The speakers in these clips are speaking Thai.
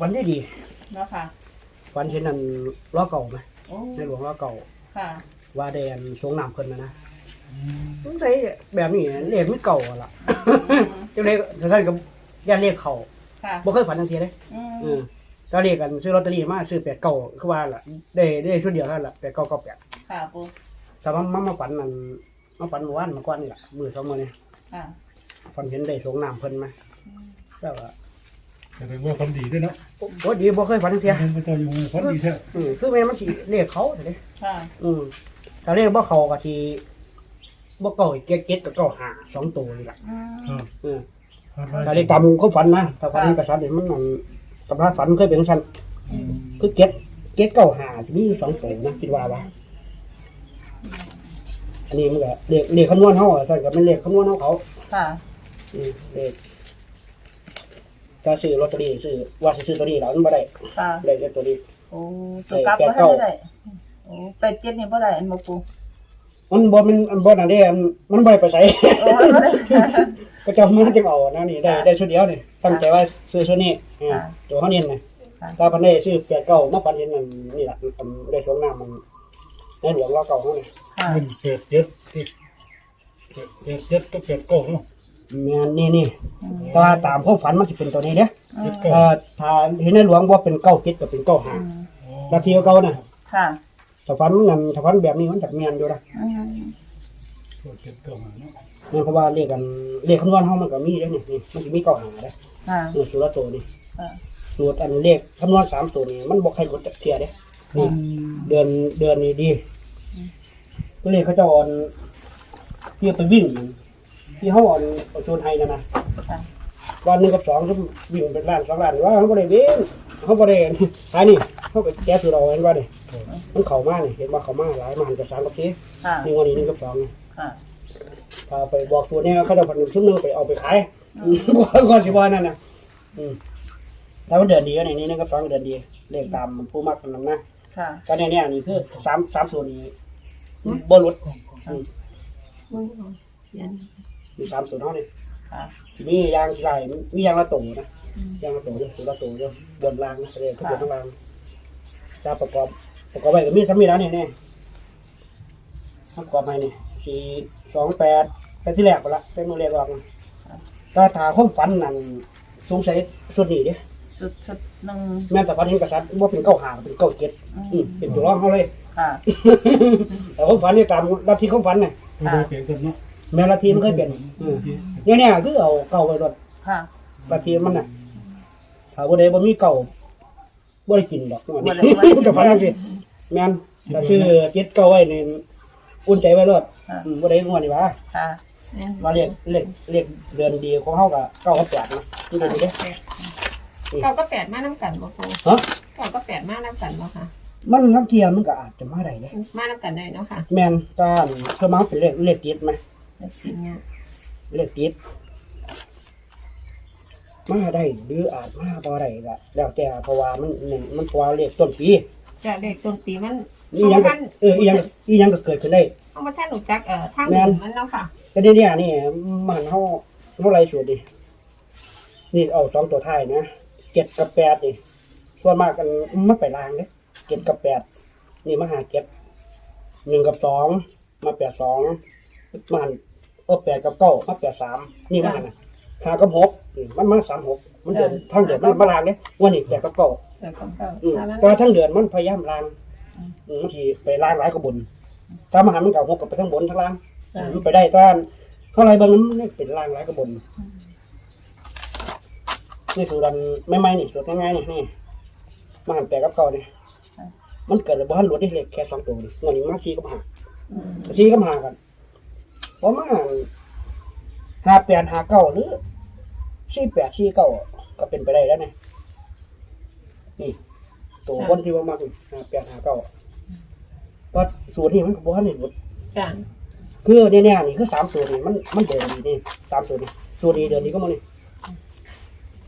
ฝันได้ดีเนาะค่ะ ฝันเห็นนั่นล้อเก่าไหมโอ้ในหลวงล้อเก่า ค่ะว่าแดนสงน้ำเพิ่นนะนะสงสัยแบบนี้เลขมันเก่าอะล่ะจังได๋ท่านก็ย่านเลขเขาค่ะบ่เคยฝันทังทีเลยอืมเออก็เลขกันซื้อลอตเตอรี่มาซื้อแปดเก้าคือว่าล่ะได้ได้ชุดเดียวเท่านั้นล่ะแปดเก้าเก้าแปดค่ะปูแต่ว่ามามาฝันนั่นมาฝันเมื่อวานเมื่อก่อนนี่ล่ะมื้อสองมื้อนี่ค่ะ ฝันเห็นได้สงน้ำเพิ่นมาแต่ว่า แสดงว่าความดีด้วยเนาะบ่ดีบ่เคยฝันทังทีมันเป็นตัวอยู่ความดีแท้อืมคือแม่นมันสิเลขเขาเด้ค่ะอืมถ้าเลขบ่เขาก็สิบ่เก่าอีกเก็ดเก็ดก็เก่าหาสองตัวนี่ล่ะอืมครับอืมครับถ้าเลขตามความฝันนะถ้าฝันกระสันนี่มันนั่นตำราฝันเคยเป็นจังซั่นคือเก็ดเก็ดเก่าหาสิมีอยู่สองตัวนะคิดว่าว่าอันนี้มันก็เลขเลขคำนวณเฮาอะซั่นก็เป็นเลขคำนวณของเขาค่ะอืมเลข ถ้าซื้อลอตเตอรี่ซื้อว่าสิซื้อลอตเตอรี่แล้วมันบ่ได้ค่ะเลขตัวนี้ โอ้ตัวกลับแปดบ่เก้าได้โอ้เป็ดเจ็ดนี่บ่ได้อันบ่ปูมันบ่มันมันบ่นั่นเด้อันมันบ่ได้ไปใส่ โอ้บ่ได้ ก็จะมาจังเอานะนี่ได้ได้ชุดเดียวนี่ตั้งใจว่าซื้อชุดนี้อ่าค่ะตัวเขาเน้นนะค่ะ ถ้าพันได้ซื้อแปดเก้ามาพันเห็นนั่นนี่แหละมันได้สวงน้ำมันในหลวงเราเก่าเขาเนี่ยค่ะ มันเจ็ดเจ็ดเจ็ดเจ็ดเจ็ดก็เจ็ดเก้าเนาะ แม่นนี่นี่อืมถ้าตามความฝันมันจะเป็นตัวนี้เนี่ยอืมถ้าถ้าเห็นในหลวงว่าเป็นเก้าคิดก็เป็นเก้าหาอืมนาทีเก่าน่ะค่ะ ถ้าฝันนั่นถ้าฝันแบบนี้มันจะเมียนอยู่นะอืมเจ็ดเก้าหาเนาะนั่นเพราะว่าเรียกกันเรียกคำนวณเขามันก็มีแล้วนี่นี่มันจะมีเก้าหาเลยค่ะนี่สูตรละตัวนี่ค่ะสูตรอันเลขคำนวณสามสูตรนี่มันบอกใครกดจักเทียเด้นี่เดือนเดือนนี้ดีก็เลยเขาจะอ่อนที่ไปวิ่ง ที่เขาอ่อนเอาโซนไฮนะนะค่ะวันหนึ่งกับสองก็วิ่งเป็นล้านสองล้านว่าเขาบ่ได้วิ่งเขาบ่ได้อันนี้เขาก็แก้สูตรเอาเห็นว่าเนี่ยมันเข่ามากเห็นว่าเข่ามากหลายมาหันกับสามกับสี่ค่ะนี่วันนี้หนึ่งกับสองนี่ค่ะถ้าไปบอกสูตรเนี่ยเขาจะผันหนึ่งชุดหนึงไปเอาไปขายก่อนก่อนสิว่านั่นนะอืมถ้ามันเดินดีก็ในนี้หนึ่งกับสองเดินดีเลขตามผู้มักกันนำนะค่ะก็เนี่ยเนี่ยนี่คือสามสามสูตรนี้บหลุดอื มมีสามสูตรเท่านี้ค่ะมียางใส่มียางละตูนะยางละตูเนี่ยสูตรละตูเนี่ยบนรางนะเลยทุกบนทั้งรางจะประกอบประกอบไว้กับมีสามีแล้วเนี่ยเนี่ยประกอบไปนี่สี่สองแปดไปที่แรกไปละไปมือแรกออกนะถ้าถาข้อมฝันนั่นสงสัยสุดนี้เด้สุดสุดหนึ่งแม่นแต่ฝันเห็นกษัตริย์ว่าเป็นเก้าหางเป็นเก้าเจ็ดอืมอืมเป็นตัวร้องเขาเลย ค่ะ แต่ความฝันนี่ตามลัทธิความฝันเนี่ยตัวโดยเปลี่ยนกันเนาะ แม่ลัทธิมันเคยเปลี่ยนอืมเนี่ยเนี่ยคือเอาเก่าไปรถค่ะลัทธิมันน่ะถ้าบ่ได้บ่มีเก่าบ่ได้กินดอกบ่ได้บ่ได้กินจะฝันจังซี่แม่นถ้าซื้อเจ็ดเก่าไว้นี่อุ่นใจไว้รถค่ะอืมบ่ได้งวดนี่ว่าค่ะว่าเรียกเรียกเรียกเดือนดีของเฮาก็เก้ากับแปดนะนี่ดูดิเก่าก็แปดมาน้ำกันบ่ครูฮะเก่าก็แปดมาน้ำกันบ่ค่ะมันลังเทียมันก็อาจจะมาได้เด้มาน้ำกันได้เนาะค่ะ แม่นตาเพิ่นมาเป็นเลขเลขติดไหม แล้วสิ่งเนี้ยเลขติดมาได้หรืออาจมาบ่ได้ก็แล้วแต่เพราะว่ามันมันมันเพราะว่าเลขต้นปีจะเด็กต้นปีมันอีหยังก็เอออีหยังอีหยังก็เกิดขึ้นได้ เอามาท่านหนูจักเอ่อทางแม่นอื่นมันเนาะค่ะ ก็เนี่ยเนี่ยนี่มันเฮาเฮาไล่สูตรดินี่เอาสองตัวท้ายนะเจ็ดกับแปดนี่ส่วนมากกันมันไปลางเด้เจ็ดกับแปดนี่มาหาเจ็ดหนึ่งกับสองมาแปดสอง มาหันเออแปดกับเก้ามาแปดสามนี่มาหันน่ะหากับหกนี่มันมาสามหกมันเดือนทั้งเดือนมันมาลางเด้วันนี้แปดกับเก้าเดี๋ยวของเก่าอืมถ้ามันแต่ว่าทั้งเดือนมันพยายามลางอืมมันสิไปลางหลายกว่าบนถ้ามาหันมันเก่าหกกับไปทั้งบนทั้งล่างจ้ะมันไปได้ตอนเท่าไรบางนั้นไม่เป็นล่างหลายกระบนนี่สูตรดันไม่ไม่นี่สูตรง่ายๆนี่นี่มาหันแปลกับเขาเนี่ยมันเกิดบ้านหลวดที่เล็กแค่สองตัวนี่เงินมาซีก็มาหาอืมซีก็มาหากัน เพราะมาหาแปดหาเก้าหรือซีแปดซีเก้าก็เป็นไปได้แล้วเนี่ยนี่ ตัวคนที่ว่ามากนี่หาแปดหาเก้าก็สูตรนี้มันก็บ้านนี่หลุดจ้ะคือเนี่ยๆนี่คือสามสูตรนี่มันมันเดินดีนี่สามสูตรนี่สูตรนี้เดินดีก็มันนี่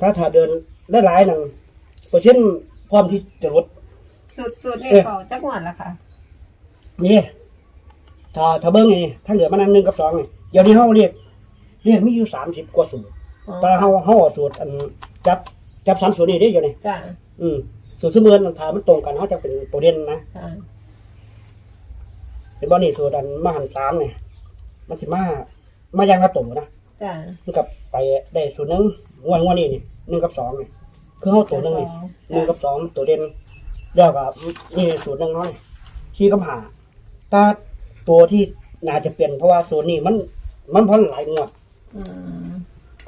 ถ้าถ้าเดินได้หลายหนึ่งเปอร์เซ็นต์พร้อมที่จะลดสุดสุดเนี่ยเอ๊ะเก่าจักหวดละค่ะนี่ ถ้าถ้าเบิ้งนี่ถ้าเหลือมันอันหนึ่งกับสองนี่เดี๋ยวนี้เขาเรียกเรียกมีอยู่สามสิบกว่าสูตรอ๋อแต่เขาเขาเอาสูตรอันจับจับสามสูตรนี่ได้อยู่นี่จ้ะอืมสูตรเสมือนมันถามมันตรงกันเขาจะเป็นตัวเด่นนะค่ะเป็นบอนี่สูตรอันมาหันสามเนี่ยมันสิมามายังกระตุนะ จ้ะมันกับไปได้สูตรหนึงงวดงวดนี้นี่หนึ่งกับสองนี่คือเขาตัวหนึ่งนี่หนึ่งกับสองตัวเด่นเดียวกับนี่สูตรหนึ่งน้อยขี้กับหาถ้า ตัวที่น่าจะเปลี่ยนเพราะว่าสูตรนี้มัน มันพ้นหลายงวดอืม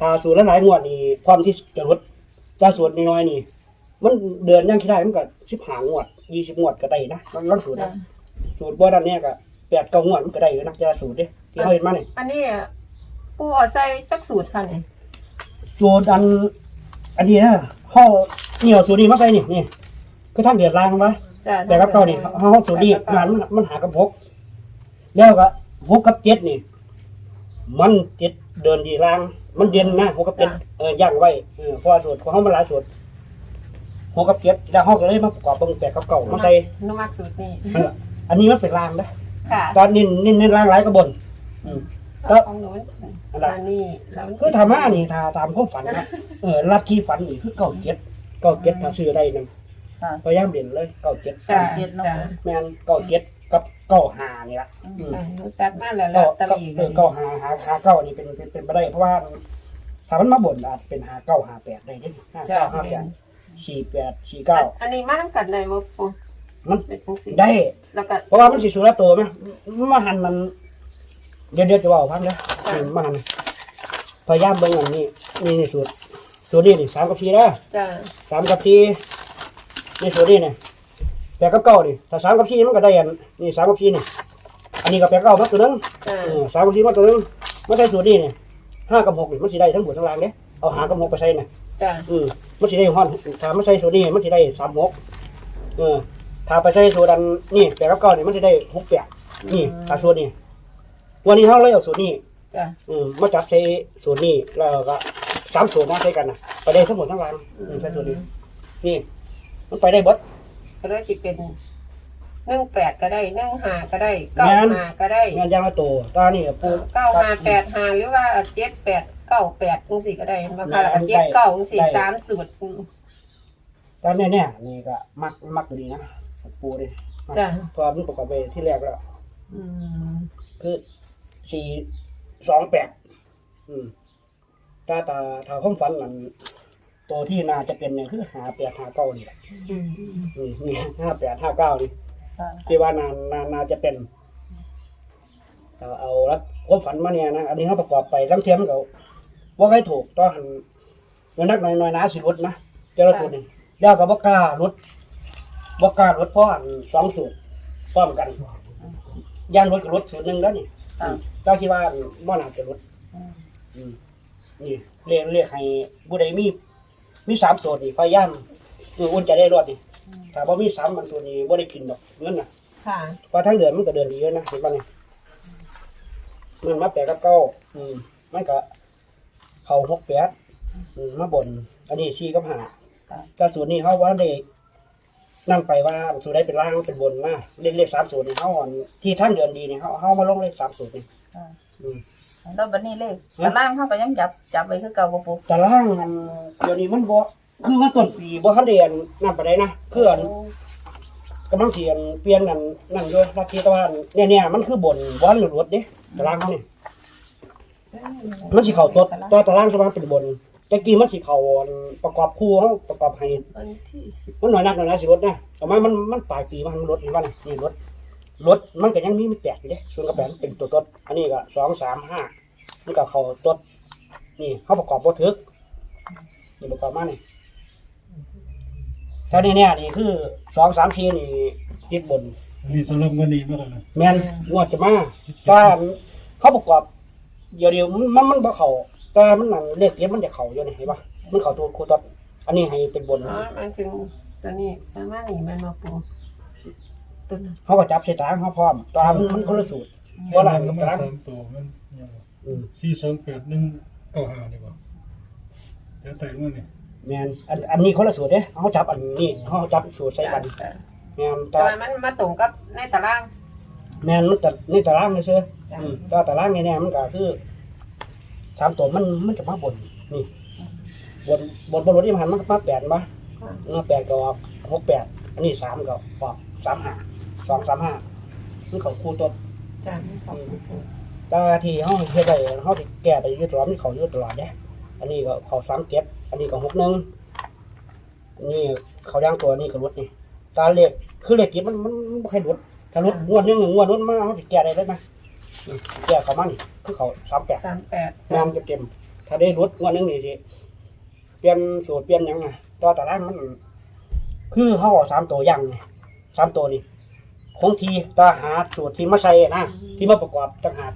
ถ้าสูตรละหลายงวดนี่ความที่จะลดถ้าสูตรน้อยๆนี่ มันเดือนยังคิดได้มันก็สิบหางวดยี่สิบงวดก็ได้นะลองสูตรจ้ะนะสูตรบ่ด้านเนี้ยก็แปดเก้างวดมันก็ได้อยู่นะจะสูตรเด้ที่เขาเห็นมาเนี่ยอันนี้ปูเอาใส่จักสูตรค่ะนี่สูตรอัน อันนี้นะห่อเหนียวสูตรนี้มาใส่นี่นี่คือท่านเดือดร้างวะจ้ะแต่กับเก้านี่ห่อสูตรนี้งานมันมันหากับพก แล้วก็หกกับเจ็ดนี่ มันเจ็ดเดินดีราง มันเด่นนะหกกับเจ็ดเออย่างไว้เออเพราะว่าสูตรของเขามันหลายสูตรหกกับเจ็ดแล้วเขาก็เลยมาประกอบเป็นแปดกับเก้ามาใส่หนุมักสูตรนี้เอออันนี้มันเป็นรางนะค่ะตอนนี้นี่นี่รางหลายกระบนอืมแล้วของหนูอันนั้นอันนี้แล้วคือธรรมะนี่ถ้าตามความฝันนะเออลัทธิฝันนี่คือเก้าเจ็ดเก้าเจ็ดถ้าซื้อได้นั่นค่ะ พยายามเด่นเลยเก้าเจ็ดจ้ะ เจ็ดเนาะจ้ะแม่นเก้าเจ็ดกับ เก้าหานี่ละอืมอ่าหนูจัดมาแล้วเก้าลอตเตอเก้ารี่เออเก้าหาหาหาเก้านี่เป็นเป็นเป็นไปได้ เพราะว่าถ้ามันมาบ่นอาจเป็นหาเก้าหาแปดได้เด้ห้าจ้ะเก้าห้าแปดสี่แปดสี่เก้าอันนี้มาทำกันได้บ่ปูมันเป็นจังซี่ได้ แล้วก็ เพราะว่ามันสิสุรตัวไหมมาหันมัน เดี๋ยวเดี๋ยวจะบอกพังนะนี่มาหันพยายามเบิ่งอันนี้นี่นี่สูตรสูตรนี้นี่สามกับสี่นะจ้ะสามกับสี่นี่สูตรนี้เนี่ย แปดกับเก้านี่ถ้าสามกับสี่มันก็ได้อันนี่สามกับสี่นี่ อันนี้ก็แปดกับเก้ามาตัวหนึงจ้ะเออสามกับสี่มาตัวหนึงไม่ใช่สูตรนี้เนี่ยห้ากับหกนี่มันสิได้ทั้งบนทั้งล่างเนี่ยเอาหากับหกไปใส่เนี่ยจ้ะอืมมันสิได้ห้อนถ้าไม่ใส่สูตรนี้มันสิได้สามหกเออถ้าไปใส่สูตรอันนี่แปดกับเก้านี่มันสิได้หกแปดนี่ถ้าสูตรนี้วันนี้เขาเลยเอาสูตรนี้จ้ะอืมมาจับใช้สูตรนี้แล้วก็สามสูตรมาใช้กันนะไปได้ทั้งหมดทั้งรางอืมใช้สูตรนี้นี่มันไปได้เบด ก็ได้สิเป็น18ก็ได้15ก็ได้แม่น95ก็ได้งานยางละตัวตานี่ปู9585หรือว่า78 98จังซี่ก็ได้บางครั้งอันก็ได้79จังซี่ได้สามสูตรอืมตอนนี้เนี่ยนี่ก็มักมักตัวนี้นะปูนี่มักจ้ะเพราะมันประกอบไปที่แรกแล้วอืมคือสี่สองแปดอืมตาตาถ้าความฝันนั่น ตัวที่น่าจะเป็นเนี่ยคือหาแปดหาเก้านี่แหละอืมอืมนี่ห้าแปดห้าเก้านี่ค่ะที่ว่านานนานนาจะเป็นเอาเอาละความฝันมาเนี่ยนะอันนี้เขาประกอบไปลังเทียมนเขาว่าใครถูกต้องหันเงินนักหน่อยหน่อยนะสิรุดนะเจ้าละสูตรนี่ยากกับว่ากล้ารุดว่ากล้ารุดเพราะอันสองสูตรพร้อมกันย่างรุดกับรุดสูตรหนึ่งแล้วนี่ค่ะเจ้าคิดว่าบ่น่าจะรุดอืมนี่เรียกเรียกให้ผู้ใดมี มีสามสูตรนี่พยายามอืออุ่นใจะได้รอดนี่ถ้าบ่มีสามมันสูตรนี่บ่ได้กินดอกเงินน่ะค่ะเพราะทั้งเดือนมันก็เดือนดีเยอะนะเห็นป่ะเนี่ยมันมาแปดกับเก้าอืมมันก็เข่าหกแปดอืมมาบน อันนี้ชี้กับหาแต่สูตรนี้เขาว่าได้นั่งไปว่าสูตรใดเป็นล่างเป็นบนนะเรียกเลขสามสูตรนี่เขาอ่อนที่ทั้งเดือนดีเนี่ยเขาเขามาลงเลขสามสูตรนี่ค่ะอืม แล้วบัดนี้เลขตารางเขาก็ยังจับจับไว้คือเก่าบ่ปูแต่ล่างมันเดี๋ยวนี้มันบ่คือมันต้นปีบ่ทันเดือนนั่นไปได้นะเพื่อนกำลังเทียนเปลี่ยนนั่นนั่นด้วยลัทธิตะวันเนี่ยเนี่ยมันคือบนบอนหลุดๆเด้ตารางเขานี่มันสิเข่าตัวตัวตารางใช่ไหมเป็นบนแต่กี้มันสิเข่าประกอบคู่เขาประกอบให้วันที่สิบมันหน่อยนักหน่อยนะสิรถนะแต่ว่ามันมันปลายปีมันมันรถเห็นป่ะนี่นี่รถ รถมันก็ยังมีมันแตกอยู่เด้ส่วนกระแปงเป็นตัวต้นอันนี้ก็สองสามห้ามันก็เข่าต้นนี่เขาประกอบบ่ถึกนี่ประกอบมานี่ถ้านี่เนี่ยนี่คือสองสามทีนี่ติดบนอันนี้สำหรับวันนี้มาก่อนนะแมนงวดจะมาถ้าเขาประกอบเดี๋ยวเดียวมันมันบ่เขาแต่มันนั่นเลขเก็บมันจะเขาอยู่นี่เห็นปะมันเขาตัวโคตรอันนี้ให้เป็นบนอ๋อมันถึงตัวนี้ประมาณนี้แมันมาปู ตัวนั้นเขาก็จับใส่ตารางเขาพร้อมตารางมันคนละสูตรเพราะอะไรมันตารางสามตัวมันยังอืมสี่สองแปดหนึ่งเก้าห้าดีกว่าเดี๋ยวใส่มันนี่แมนอันอันนี้คนละสูตรเด้เขาจับอันนี้เขาจับสูตรใส่กันจ้ะแมนแต่ตาว่ามันมาตรงกับในตาราง แมนมันแต่นี่ตารางนี่เชื่อจ้ะอืมแตตารางนี่เนี่ยมันก็คือสามตัวมันมันจะมาบนนี่บนบนบนรถที่ผ่านมันมาแปดมาค่ะเมื่อแปดก็ออกหกแปดอันนี้สามก็ออกสามห้า สองสามห้ามันเขาคู่ตัวจ้ะขอบคุณปูตาที่ห้องเฮ็ดได้ห้องที่แก้ไปอยืดตลอดนี่เขาอยืดตลอดเนี่ยอันนี้ก็เขาสามเจ็ดอันนี้ก็หกหนึ่งอันนี้เขาย่างตัวนี่ก็ลดนี่ตาเล็กคือเล็กกินมันมันมันไม่ใครลดถ้าลดงวดหนึงงวดนู้นมาเขาจะแก้ได้เลยไหมอืมแก้เขามานี่คือเขาสามแปด สามแปดงามเต็มๆถ้าได้ลดงวดหนึงนี่สิเปลี่ยนสูตรเปลี่ยนหยังไงต่อตารางมัน คือเขาเอาสามตัวอย่างนี่สามตัวนี่ คงทีตาหาสูตรที่มาใส่นะที่มาประกอบต่างหาก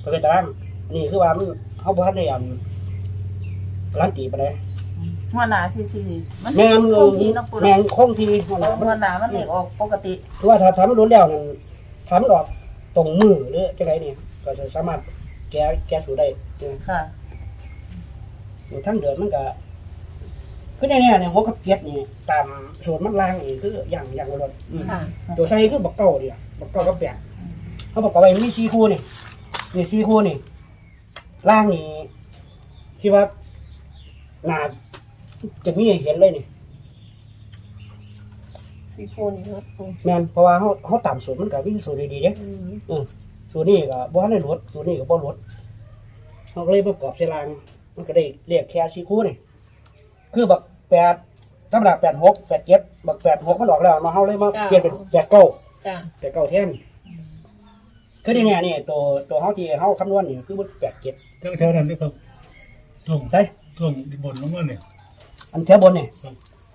ไปเป็นตารางอันนี้คือว่ามันเขาบ่ทันได้อันร้านตีไปเลยหัวหน้าที่สี่มันแม่นคงที่เนาะปูแม่เนาะนคงทีนั่นเอล่ะอหัวหน้ามันเอกออกปกติคือว่าถ้าทำมันรุนแล้วนั่นทำมันออกตรงมือหรือจังไรนี่ก็จะสามารถแก้แก้สูตรได้ค่ะอยู่ทั้งเดือนมันก็ คือแน่ๆเนี่ยหัวกับเกียดนี่ตามสูตรมันล่างนี่คืออย่างอย่างรถอืมค่ะ ตัวใส่คือบักเก้าเดียวบักเก้ากับแปดเขาบอกเอาไว้มีสี่คู่นี่นี่สี่คู่นี่ล่างนี่คิดว่าน่าจะมีให้เห็นเลยนี่สีฟูนี่ครับปูแม่นเพราะว่าเขาเขาตามสูตรมันก็วิ่งสูตรดีๆเด้อืมสูตรนี้ก็บ่ทันได้ลดสูตรนี้ก็บ่ลดเขาก็เลยประกอบเสลางมันก็ได้เรียกแค่สี่คู่นี่คือบัก แปดธรรมดาแปดหกแปดเจ็ดบักแปดหกมันออกแล้วมาเขาเลยมาเปลี่ยนเป็นแปดเก้าจ้ะแปดเก้าแทนคือที่เนี่ยนี่ตัวตัวเขาที่เขาคำนวณนี่คือมันแปดเจ็ดทั้งแถวนั้นด้วยครับตรงใช่ตรงบนลงมาเนี่ย อันแถวบนนี่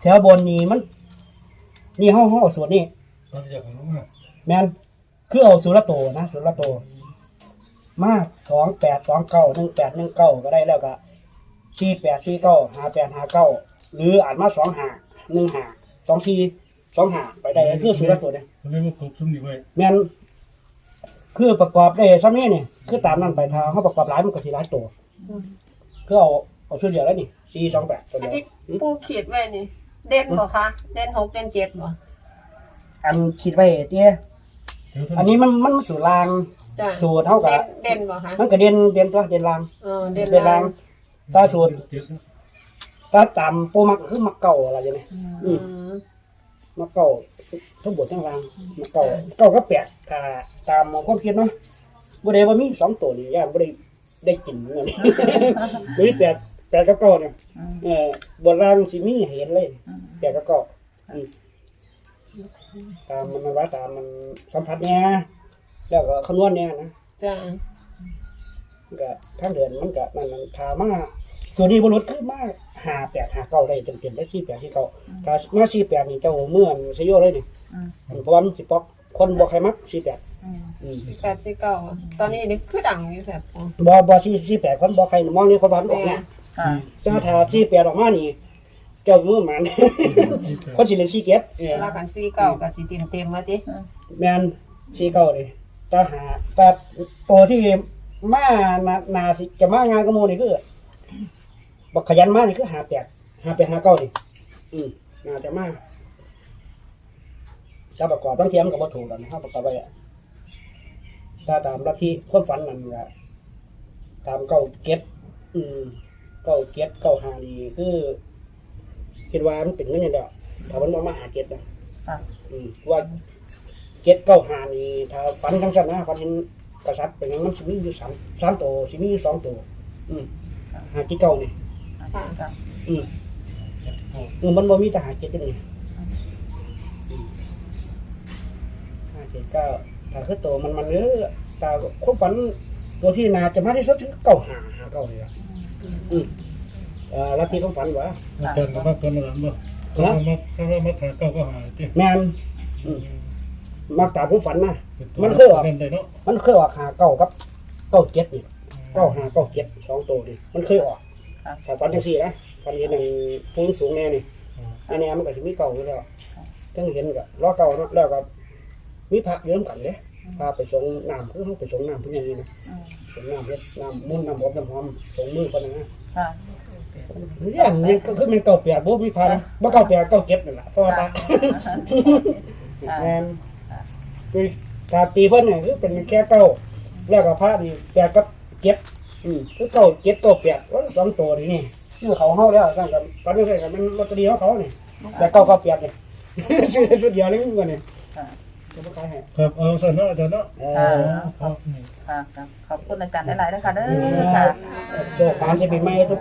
แถวบนนี่มัน นี่เขาเขาเอาสูตรนี่ตอนจากของลงมาแมนคือเอาสูตรละโตนะสูตรละโต มาสองแปดสองเก้าหนึ่งแปดหนึ่งเก้าก็ได้แล้วก็สี่แปดสี่เก้าหาแปดหาเก้า หรืออ่านมาสองหาหนึ่งหาสองสี่สองหาไปได้คือสูตรละโตเนี่ยเขาเรียกว่าครบซุ้มนี่ไว้แมนคือประกอบได้ซ้ำนี่นี่คือตามนั้นไปทางเขาประกอบหลายมันก็สีหลายตัวคือเอาเอาชุดเดียวแล้วนี่สี่สองแปดตัวอัเดีนยวที่ปูขีดไว้นี่ เด่นบ่คะเด่นหกเด่นเจ็ดบ่อันคิดไว้เตี้ยแถวท่าอันนี้มันมันสูตรลางจ้ะสูตรเท่ากับเด่นเด่นบ่คะมันก็เด่นเด่นตัวเด่นลางเออเด่นเด่นลาลางงตาสูตร เจ็ดนะตาตามโปรมักคือมักเก่าอะไรอย่างนี้อืมมักเก่าทั้งบททั้งลางมักเก่าเก่าก็แปดถ้าตามความคิดเนาะบ่ได้ว่ามีสองตัวนี่ย่านบ่ได้ได้กินเงินบ่ได้แปดแปดกับเก้าเนี่ยอืมเออบทลางสิมีให้เห็นเลยอืมแปดกับเก้าอืมตามมันว่าตามมันสัมผัสเนี่ยแล้วก็คำนวณเนี่ยนะจ้ะมันก็ทางเดินมันก็นั่นมันถามมา ส่วนนี้บรุษคือมาหาแปดหาเก้าได้จนเปลี่ยนได้สี่แปดสี่เก้าถ้ามาสี่แปดนี่เจ้าเมื่อนสยโยเลยนี่อืมเพราะว่ามันสิปอกคนบ่ใครมักสี่แปดอืมอืมแปดสี่เก้าตอนนี้นี่คือดังอยู่แบบปูบ่บ่สี่สี่แปดคนบ่ใครมองนี่คนบ้านออกเนี่ยค่ะถ้าถ้าสี่แปดออกมานี่เจ้ามือหมันสี่แปดคนสิเล่นสี่เก็บเออเวลากันสี่เก้ากับสี่เต็มเต็มมาติแม่นสี่เก้าเลยถ้าหาแต่ตัวที่มานานาสิจะมางานกระโมนี่คือ บักขยันมานี่คือหาแปดหาแปดหาเก้านี่อืมน่าจะมากถ้าประกอบต้องเทียมกับวัตถุกันนะครับประกอบไปอะถ้าตามลัทธิความฝันนั่นก็ตามเก้าเก็ตอืมเก้าเก็ตเก้าหานี่คือคิดว่ามันเป็นเงินนี่แหละถ้ามันมามาหาเก็ตนะค่ะอืมว่าเก็ตเก้าหานี่ถ้าฝันทั้งสั้นนะฝันเห็นกษัตริย์เป็นอย่างนั้นสิมีอยู่สามสามตัวสิมีอยู่สองตัวอืมหาที่เก้านี่ ค่ะอืมเจ็ดเก้าเออมันบ่มีทหารเจ็ดจังนี่ห้าเจ็ดเก้าถ้าคือโตมันมันเนื้อตาความฝันตัวที่นาจะมาที่สุดคือเก้าหาหาเก้าเลยอะอืมเอ่อลัทธิความฝันวะอาจารย์ก็มากันแล้วมั้งเขามาเขามาขาเก้าก็หายที่แม่นอืมมักตามความฝันนะเล่นได้เนาะมันเคยออกหาเก้ากับเก้าเจ็ดนี่เก้าหาเก้าเจ็ดสองตัวนี่มันเคยออก ถ้าฝันจังสี่นะฝันเห็นหนึ่งพูนสูงแน่นี่อันนี้มันก็จะมีเก่าอยู่แล้วทั้งเห็นก็ล้อเก่าเนาะแล้วก็มีพระเยอะกันเลยพาไปส่งน้ำคือเขาไปส่งน้ำเพื่ออย่างนี้นะอืมส่งน้ำเฮ็ดน้ำมุ่นน้ำหอมน้ำหอมส่งมือคนนะค่ะเรื่องนี้ก็คือมันเก่าเปียกบ่มีพานะบ่เก่าเปียกเก่าเก็บนั่นแหละเพราะว่าตาแม่นคือถ้าตีเพิ่นเนี่ยคือเป็นแค่เก่าแล้วก็พระนี่แปดกับเก็บ อืมคือเก่าเก็บเก่าเปียกว่าสองตัวนี่นี่อยู่เขาเฮาแล้วสั่งกับตอนนี้ใส่กับมันลอตเตอรี่ของเขานี่แต่เก้าเก้าแปดนี่ซื้อชุดเดียวเลยเงินนี่ค่ะจะบ่ขายให้ครับเอาสั่นเนาะอาจารย์เนาะเอค่ะอครับนี่ ค่ะค่ะขอบคุณอาจารย์หลายๆนะคะเด้อค่ะ โชคปานจะปีใหม่ทุก